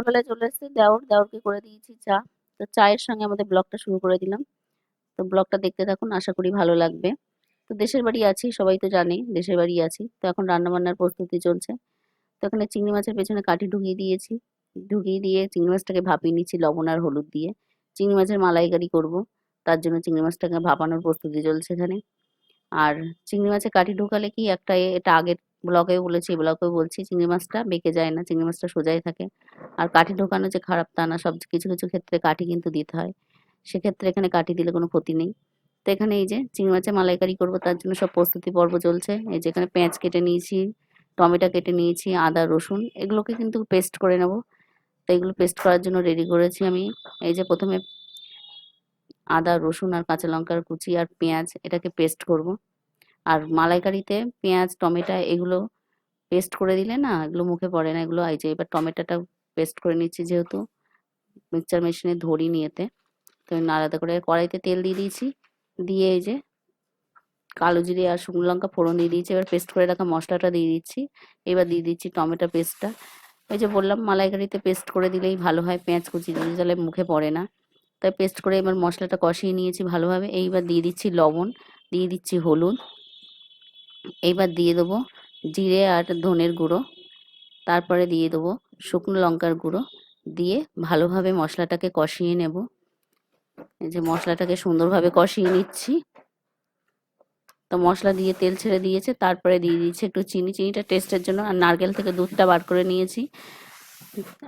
সকালবেলায় চলে এসেছে। দেওর, দেওরকে করে দিয়েছি চা। তো চায়ের সঙ্গে আমাদের ব্লগটা শুরু করে দিলাম। তো ব্লগটা দেখতে থাকুন, আশা করি ভালো লাগবে। তো দেশের বাড়ি আছি, সবাই তো জানে দেশের বাড়ি আছি। তো এখন রান্না বান্নার প্রস্তুতি চলছে। তো এখানে চিংড়ি মাছের পেছনে কাঠি ঢুকিয়ে দিয়েছি। ঢুকিয়ে দিয়ে চিংড়ি মাছটাকে ভাপিয়ে নিচ্ছি লবণ আর হলুদ দিয়ে। চিংড়ি মাছের মালাইকারি করব। তার জন্য চিংড়ি মাছটাকে ভাপানোর প্রস্তুতি চলছে এখানে। আর চিংড়ি মাছের কাঠি ঢোকালে কি একটা এটা আগের ব্লগেও বলেছি ব্লগেও বলছি, চিংড়ি মাছটা বেঁকে যায় না, চিংড়ি মাছটা সোজাই থাকে। আর কাঠি ঢোকানো যে খারাপ তা না, সব কিছু কিছু ক্ষেত্রে কাঠি কিন্তু দিতে হয়। সেক্ষেত্রে এখানে কাঠি দিলে কোনো ক্ষতি নেই। তো এখানে এই যে চিংড়ি মাছের মালাইকারি করব, তার জন্য সব প্রস্তুতি পর্ব চলছে। এই যে এখানে পেঁয়াজ কেটে নিয়েছি, টমেটো কেটে নিয়েছি, আদা, রসুন, এগুলোকে কিন্তু পেস্ট করে নেব। তো এগুলো পেস্ট করার জন্য রেডি করেছি আমি। এই যে প্রথমে আদা, রসুন আর কাঁচা লঙ্কার কুচি আর পেঁয়াজ এটাকে পেস্ট করব। আর মালাইকারিতে পেঁয়াজ, টমেটো এগুলো পেস্ট করে দিলে না এগুলো মুখে পড়ে না, এগুলো এই যে এবার টমেটোটা পেস্ট করে নিচ্ছি যেহেতু মিক্সচার মেশিনে ধরি নিয়েতে তো আলাদা করে কড়াইতে তেল দিয়ে দিয়েছি। দিয়ে এই যে কালো জিরে আর শুকনো লঙ্কা ফোড়ন দিয়ে দিয়েছি। এবার পেস্ট করে রাখা মশলাটা দিয়ে দিচ্ছি। এবার দিয়ে দিচ্ছি টমেটো পেস্টটা ওই যে বললাম, মালাইকারিতে পেস্ট করে দিলেই ভালো হয়, পেঁয়াজ কুচি দিলে তাহলে মুখে পড়ে না। তাই পেস্ট করে এবার মশলাটা কষিয়ে নিয়েছি ভালোভাবে। এইবার দিয়ে দিচ্ছি লবণ, দিয়ে দিচ্ছি হলুদ। এইবার দিয়ে দেবো জিরে আর ধনের গুঁড়ো। তারপরে দিয়ে দেবো শুকনো লঙ্কার গুঁড়ো। দিয়ে ভালোভাবে মশলাটাকে কষিয়ে নেব। যে মশলাটাকে সুন্দরভাবে কষিয়ে নিচ্ছি। তো মশলা দিয়ে তেল ছেড়ে দিয়েছে। তারপরে দিয়ে দিয়েছে একটু চিনি। চিনিটা টেস্টের জন্য আর নারকেল থেকে দুধটা বার করে নিয়েছি।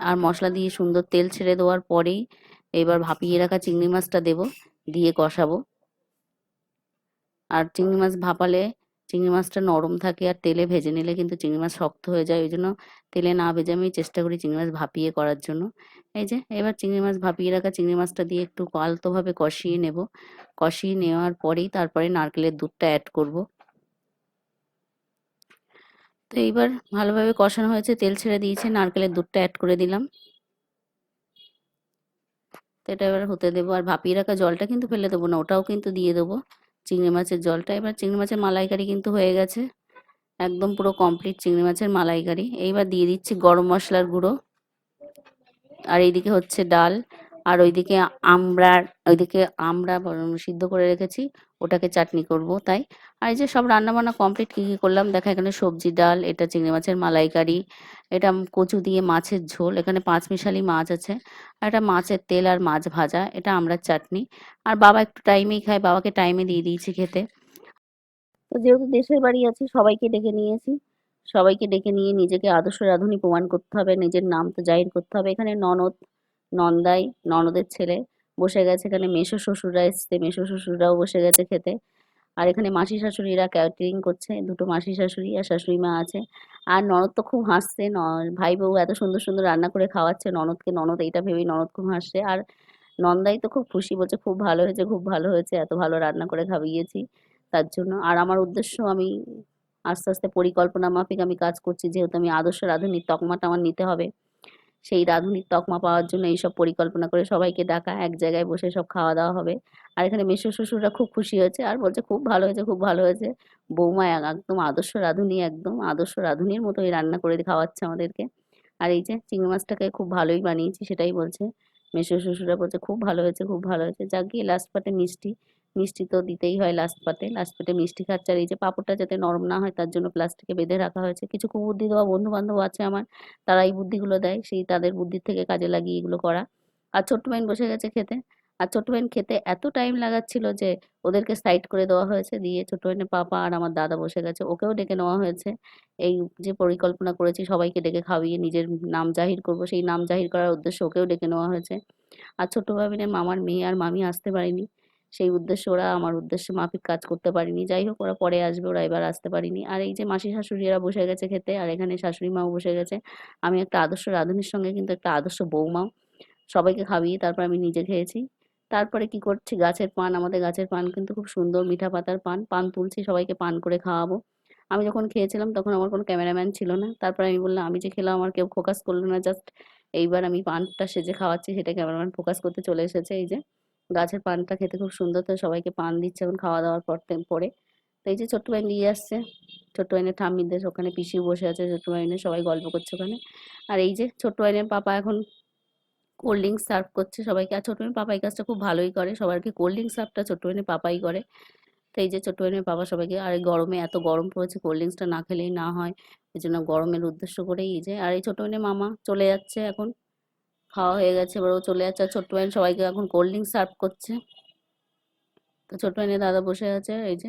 আর মশলা দিয়ে সুন্দর তেল ছেড়ে দেওয়ার পরেই এবার ভাপিয়ে রাখা চিংড়ি মাছটা দেব। দিয়ে কষাবো। আর চিংড়ি মাছ ভাপালে চিংড়ি মাছটা নরম থাকে আর তেলে ভেজে নিলে কিন্তু চিংড়ি মাছ শক্ত হয়ে যায়। ওই জন্য তেলে না ভেজে আমি চেষ্টা করি চিংড়ি মাছ ভাপিয়ে করার জন্য। এই যে, এবার চিংড়ি মাছ ভাপিয়ে রাখা চিংড়ি মাছটা দিয়ে একটু আলতোভাবে কষিয়ে নেব। কষিয়ে নেওয়ার পরেই তারপরে নারকেলের দুধটা অ্যাড করব। তো এইবার ভালোভাবে কষানো হয়েছে, তেল ছেড়ে দিয়েছে, নারকেলের দুধটা অ্যাড করে দিলাম। তো এটা এবার হতে দেবো। আর ভাপিয়ে রাখা জলটা কিন্তু ফেলে দেবো না, ওটাও কিন্তু দিয়ে দেবো। চিংড়ি মাছের জলটা। এবার চিংড়ি মাছের মালাইকারি কিন্তু হয়ে গেছে। একদম পুরো কমপ্লিট চিংড়ি মাছের মালাইকারি। এইবার দিয়ে দিচ্ছি গরম মশলার গুঁড়ো। আর এইদিকে হচ্ছে ডাল। আর ওইদিকে আমড়ার, ওইদিকে আমরা সিদ্ধ করে রেখেছি। ওটাকে চাটনি করব, তাই। আর এই যে সব রান্না বান্না কমপ্লিট কী কী করলাম, দেখা এখানে সবজি ডাল, এটা চিংড়ি মাছের মালাইকারি, এটা কচু দিয়ে মাছের ঝোল, এখানে পাঁচ মিশালি মাছ আছে, আর এটা মাছের তেল আর মাছ ভাজা, এটা আমরা চাটনি। আর বাবা একটু টাইমেই খায়, বাবাকে টাইমে দিয়ে দিয়েছি খেতে। তো যেহেতু দেশের বাড়ি আছি, সবাইকে ডেকে নিয়েছি। সবাইকে ডেকে নিয়ে নিজেকে আদর্শ রাঁধুনি প্রমাণ করতে হবে, নিজের নাম তো জাহির করতে হবে। এখানে ননদ, নন্দাই, ননদের ছেলে বসে গেছে, এখানে মেসো শ্বশুররা এসছে, মেসো শ্বশুররাও বসে গেছে খেতে। আর এখানে মাসি শাশুড়িরা ক্যাটারিং করছে, দুটো মাসি শাশুড়ি আর শাশুড়ি মা আছে। আর ননদ তো খুব হাসছে ভাই বউ এত সুন্দর সুন্দর রান্না করে খাওয়াচ্ছে, ননদকে, ননদ এইটা ভেবেই ননদ খুব হাসছে। আর নন্দাই তো খুব খুশি, বলছে খুব ভালো হয়েছে, খুব ভালো হয়েছে, এত ভালো রান্না করে খাওয়িয়েছি তার জন্য। আর আমার উদ্দেশ্য, আমি আস্তে আস্তে পরিকল্পনা মাফিক আমি কাজ করছি, যেহেতু আমি আদর্শ রাঁধুনির তকমাটা আমার নিতে হবে। সেই রাঁধুনির তকমা পাওয়ার জন্য এইসব পরিকল্পনা করে সবাইকে ডাকা, এক জায়গায় বসে সব খাওয়া দাওয়া হবে। আর এখানে মেসো শ্বশুররা খুব খুশি হয়েছে আর বলছে, খুব ভালো হয়েছে, খুব ভালো হয়েছে। বৌমা একদম আদর্শ রাঁধুনি, একদম আদর্শ রাঁধুনির মতোই রান্না করে খাওয়াচ্ছে আমাদেরকে। আর এই যে চিংড়ি মাছটাকে খুব ভালোই বানিয়েছি সেটাই বলছে। মেসো শ্বশুরা বলছে, খুব ভালো হয়েছে, খুব ভালো হয়েছে। যাক গিয়ে লাস্ট পাতে মিষ্টি। মিষ্টি তো দিতেই হয় লাস্ট পাতে। লাস্ট পাতে মিষ্টি খাচ্ছে আর এই যে পাঁপড়টা যাতে নরম না হয় তার জন্য প্লাস্টিকে বেঁধে রাখা হয়েছে। কিছু কুবুদ্ধি দেওয়া বন্ধু বান্ধব আছে আমার তারা এই বুদ্ধিগুলো দেয়। সেই তাদের বুদ্ধির থেকে কাজে লাগিয়ে এগুলো করা। আর ছোট্ট বাইন বসে গেছে খেতে। আর ছোট্ট বাইন খেতে এত টাইম লাগাচ্ছিল যে ওদেরকে সাইড করে দেওয়া হয়েছে। দিয়ে ছোট্ট বাইনের পাপা আর আমার দাদা বসে গেছে। ওকেও ডেকে নেওয়া হয়েছে। এই যে পরিকল্পনা করেছি সবাইকে ডেকে খাওয়িয়ে নিজের নাম জাহির করব। সেই নাম জাহির করার উদ্দেশ্যে ওকেও ডেকে নেওয়া হয়েছে। আর ছোট্ট ভাবিনের মামার মেয়ে আর মামি আসতে পারেনি। সেই উদ্দেশ্যে ওরা আমার উদ্দেশ্যে মাফিক কাজ করতে পারিনি। যাই হোক, ওরা পরে আসবে, ওরা এবার আসতে পারিনি। আর এই যে মাসি শাশুড়িরা বসে গেছে খেতে, আর এখানে শাশুড়ি মাও বসে গেছে, আমি একটা আদর্শ রাঁধুনির সঙ্গে কিন্তু একটা আদর্শ বৌমাও সবাইকে খাবিয়ে তারপর আমি নিজে খেয়েছি। তারপরে কি করছি, গাছের পান, আমাদের গাছের পান কিন্তু খুব সুন্দর মিঠা পাতার পান পান তুলছি, সবাইকে পান করে খাওয়াবো। আমি যখন খেয়েছিলাম তখন আমার কোনো ক্যামেরাম্যান ছিল না, তারপর আমি বললাম, আমি যে খেলাম আমার কেউ ফোকাস করল না জাস্ট এইবার আমি পানটা সেজে খাওয়াচ্ছি, সেটা ক্যামেরাম্যান ফোকাস করতে চলে এসেছে এই যে। গাছের পানটা খেতে খুব সুন্দর, তো সবাইকে পান দিচ্ছে এখন খাওয়া দাওয়ার পর পরে। তো এই যে ছোট্ট ভাই নিয়ে আসছে, ছোট্ট ভাইনের ঠাম্মিদের, ওখানে পিসি বসে আছে, ছোট্ট ভাইনের সবাই গল্প করছে ওখানে। আর এই যে ছোট্ট ভাইনের পাপা এখন কোল্ড ড্রিঙ্কস সার্ভ করছে সবাইকে, আর ছোট মেয়ে পাপা এই কাজটা খুব ভালোই করে, সবাইকে কোল্ড ড্রিঙ্কস সার্ভটা ছোট্ট মেয়ে পাপাই করে। তো এই যে ছোট মেয়ে পাপা সবাইকে, আর এই গরমে এত গরম পড়েছে, কোল্ড ড্রিঙ্কসটা না খেলেই না হয় এই জন্য গরমের উদ্দেশ্য করেই এই যে, আর এই ছোট মেয়ে মামা চলে যাচ্ছে এখন। খাওয়া হয়ে গেছে, এবার ও চলে যাচ্ছে। আর ছোট্ট মেয়ে সবাইকে এখন কোল্ড ড্রিঙ্কস সার্ভ করছে। তো ছোট এনে দাদা বসে আছে, এই যে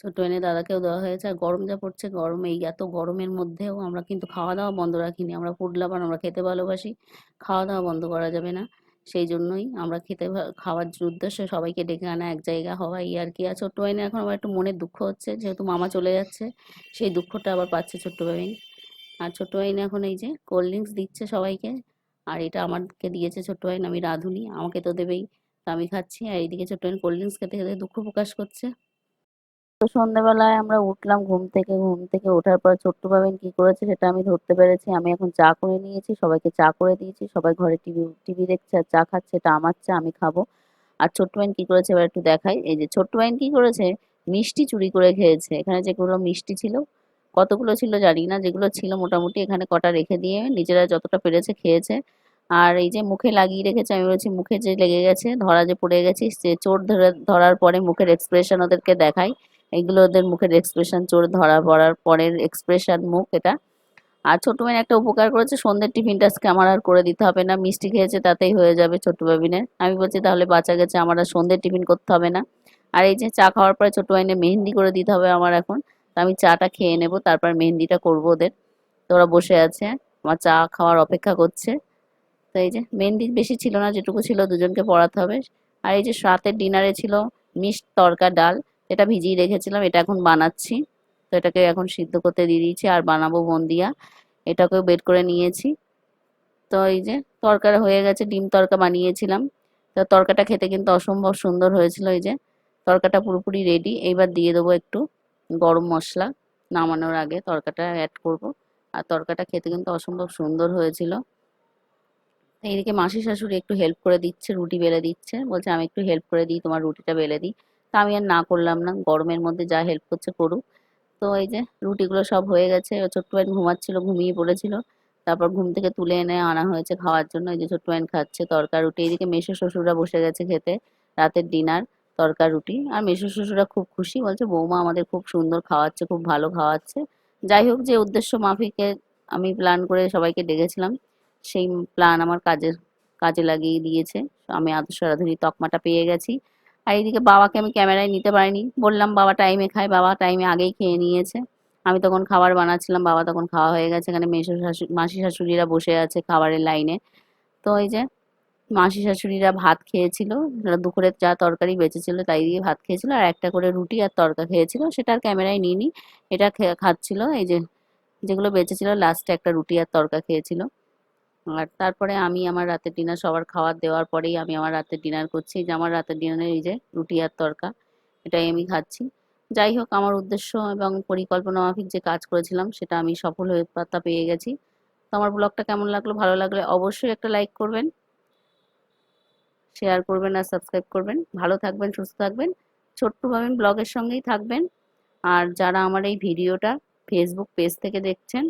ছোট এনে দাদাকেও দেওয়া হয়েছে আর গরম যা পড়ছে, গরমে এই এত গরমের মধ্যেও আমরা কিন্তু খাওয়া দাওয়া বন্ধ রাখিনি। আমরা ফুড লাভার আমরা খেতে ভালোবাসি। খাওয়া দাওয়া বন্ধ করা যাবে না। সেই জন্যই আমরা খেতে খাওয়ার উদ্দেশ্যে সবাইকে ডেকে আনা এক জায়গা হওয়া আর কি। আর ছোট্ট বাইনে এখন আমার একটু মনের দুঃখ হচ্ছে, যেহেতু মামা চলে যাচ্ছে, সেই দুঃখটা আবার পাচ্ছে ছোট্ট বাইন আর ছোট্ট বাইনে এখন এই যে কোল্ড ড্রিঙ্কস দিচ্ছে সবাইকে। আর এটা আমাকে দিয়েছে ছোট্ট বাইন আমি রাঁধুনি, আমাকে তো দেবেই। আমি খাচ্ছি আর এইদিকে ছোট্ট বাইন কোল্ড ড্রিঙ্কস খেতে খেতে দুঃখ প্রকাশ করছে। তো সন্ধ্যেবেলায় আমরা উঠলাম ঘুম থেকে ঘুম থেকে ওঠার পর ছোট্ট পাবেন কি করেছে সেটা আমি ধরতে পেরেছি। আমি এখন চা করে নিয়েছি, সবাইকে চা করে দিয়েছি, সবাই ঘরে টিভি টিভি দেখছে আর চা খাচ্ছে, এটা আমার চা, আমি খাব। আর ছোট্ট বাইন কি করেছে এবার একটু দেখাই। এই যে ছোট্ট বাইন কি করেছে? মিষ্টি চুরি করে খেয়েছে। এখানে যেগুলো মিষ্টি ছিল, কতগুলো ছিল জানি না, যেগুলো ছিল মোটামুটি এখানে কটা রেখে দিয়ে নিজেরা যতটা পেরেছে খেয়েছে। আর এই যে মুখে লাগিয়ে রেখেছে, আমি বলছি মুখে যে লেগে গেছে, ধরা যে পড়ে গেছিস সে চোর ধরে, ধরার পরে মুখের এক্সপ্রেশন ওদেরকে দেখাই। এগুলো ওদের মুখের এক্সপ্রেশন চোর ধরা পড়ার পরের এক্সপ্রেশন মুখ এটা। আর ছোট মেয়ে একটা উপকার করেছে, সন্ধ্যের টিফিনটা আজকে আমার আর করে দিতে হবে না, মিষ্টি খেয়েছে তাতেই হয়ে যাবে ছোট বাবিনের আমি বলছি তাহলে বাঁচা গেছে, আমার আর সন্ধ্যের টিফিন করতে হবে না। আর এই যে চা খাওয়ার পরে ছোট বাইনে মেহেন্দি করে দিতে হবে আমার এখন। তো আমি চাটা খেয়ে নেব, তারপর মেহেন্দিটা করব ওদের। তো ওরা বসে আছে, আমার চা খাওয়ার অপেক্ষা করছে। তো এই যে মেহেন্দি বেশি ছিল না, যেটুকু ছিল দুজনকে পড়াতে হবে। আর এই যে রাতের ডিনারে ছিল মিষ্ট তরকা ডাল এটা ভিজিয়ে রেখেছিলাম, এটা এখন বানাচ্ছি। তো এটাকে এখন সিদ্ধ করতে দিয়ে দিয়েছি, আর বানাবো বন্দিয়া। এটাকেও বের করে নিয়েছি। তো এই যে তরকারি হয়ে গেছে, ডিম তরকা বানিয়েছিলাম। তো তরকাটা খেতে কিন্তু অসম্ভব সুন্দর হয়েছিল এই যে। তরকাটা পুরোপুরি রেডি এইবার দিয়ে দেবো একটু গরম মশলা। নামানোর আগে তরকাটা অ্যাড করব। আর তরকাটা খেতে কিন্তু অসম্ভব সুন্দর হয়েছিল। এইদিকে মাসি শাশুড়ি একটু হেল্প করে দিচ্ছে, রুটি বেলে দিচ্ছে। বলছে, আমি একটু হেল্প করে দিই, তোমার রুটিটা বেলে দিই। তা আমি আর না করলাম না, গরমের মধ্যে যা হেল্প করছে করুক। তো এই যে রুটিগুলো সব হয়ে গেছে ছোট্ট বাইন ঘুমাচ্ছিল, ঘুমিয়ে পড়েছিল। তারপর ঘুম থেকে তুলে এনে আনা হয়েছে খাওয়ার জন্য। এই যে ছোট্ট বাইন খাচ্ছে তরকা রুটি। এদিকে মেসো শ্বশুররা বসে গেছে খেতে রাতের ডিনার তরকা রুটি। আর মেসো শ্বশুররা খুব খুশি। বলছে, বৌমা আমাদের খুব সুন্দর খাওয়াচ্ছে, খুব ভালো খাওয়াচ্ছে। যাই হোক, যে উদ্দেশ্য মাফিকে আমি প্ল্যান করে সবাইকে ডেকেছিলাম সেই প্ল্যান আমার কাজের, কাজে লাগিয়ে দিয়েছে। আমি আদর্শ রাধুনী তকমাটা পেয়ে গেছি। আর এইদিকে বাবাকে আমি ক্যামেরায় নিতে পারিনি। বললাম, বাবা টাইমে খায়, বাবা টাইমে আগেই খেয়ে নিয়েছে। আমি তখন খাবার বানাচ্ছিলাম, বাবা তখন খাওয়া হয়ে গেছে। এখানে মেসো শাশুড়ি মাসি শাশুড়িরা বসে আছে খাবারের লাইনে। তো এই যে মাসি শাশুড়িরা ভাত খেয়েছিল ওরা দুপুরের যা তরকারি বেঁচেছিল তাই দিয়ে ভাত খেয়েছিল। আর একটা করে রুটি আর তরকা খেয়েছিল, সেটা আর ক্যামেরায় নিইনি। এটা খাচ্ছিল, এই যে যেগুলো বেঁচেছিল লাস্টে একটা রুটি আর তরকা খেয়েছিল। আর তারপরে আমি আমার রাতের ডিনার সবার খাবার দেওয়ার পরেই আমি আমার রাতের ডিনার করছি। যে আমার রাতের ডিনারে এই যে রুটি আর তরকা, এটাই আমি খাচ্ছি। যাই হোক, আমার উদ্দেশ্য এবং পরিকল্পনা মাফিক যে কাজ করেছিলাম, সেটা আমি সফল হয়ে পাতা পেয়ে গেছি। তো আমার ব্লগটা কেমন লাগল? ভালো লাগলে অবশ্যই একটা লাইক করবেন শেয়ার করবেন আর সাবস্ক্রাইব করবেন। ভালো থাকবেন, সুস্থ থাকবেন। ছোট্ট ভাবেন ব্লগের সঙ্গেই থাকবেন। আর যারা আমার এই ভিডিওটা ফেসবুক পেজ থেকে দেখছেন,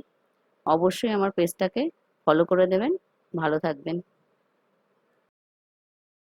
অবশ্যই আমার পেজটাকে ফলো করে দেবেন। ভালো থাকবেন।